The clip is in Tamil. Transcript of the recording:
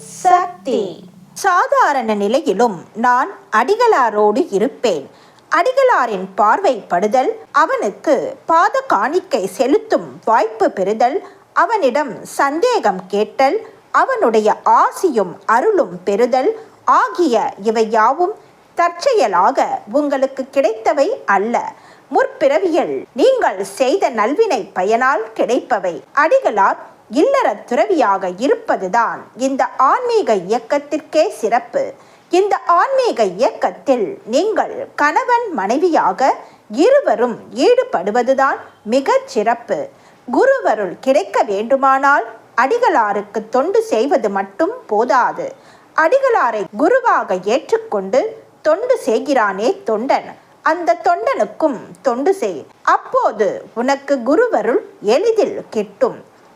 சக்தி. சாதாரண நிலையிலும் நான் அடிகளாரோடு இருப்பேன். அடிகளாரின் பார்வைப்படுதல் அவனுக்கு பாத காணிக்கை செலுத்தும் வாய்ப்பு பெறுதல் அவனிடம் சந்தேகம் கேட்டல் அவனுடைய ஆசியும் அருளும் பெறுதல் ஆகிய இவை யாவும் தற்செயலாக உங்களுக்கு கிடைத்தவை அல்ல. முற்பிறவியில் நீங்கள் செய்த நல்வினை பயனால் கிடைப்பவை. அடிகளார் இல்லற துறவியாக இருப்பதுதான் இந்த ஆன்மீக இயக்கத்திற்கே சிறப்பு. இந்த ஆன்மீக இயக்கத்தில் நீங்கள் கணவன் மனைவியாக இருவரும் ஈடுபடுவதுதான் மிகச் சிறப்பு. குருவருள் கிடைக்க வேண்டுமானால் அடிகளாருக்கு தொண்டு செய்வது மட்டும் போதாது. அடிகளாரை குருவாக ஏற்றுக்கொண்டு தொண்டு செய்கிறானே தொண்டன். அந்த தொண்டனுக்கும் தொண்டு செய். அப்போது உனக்கு குருவருள் எளிதில் கிட்டும்.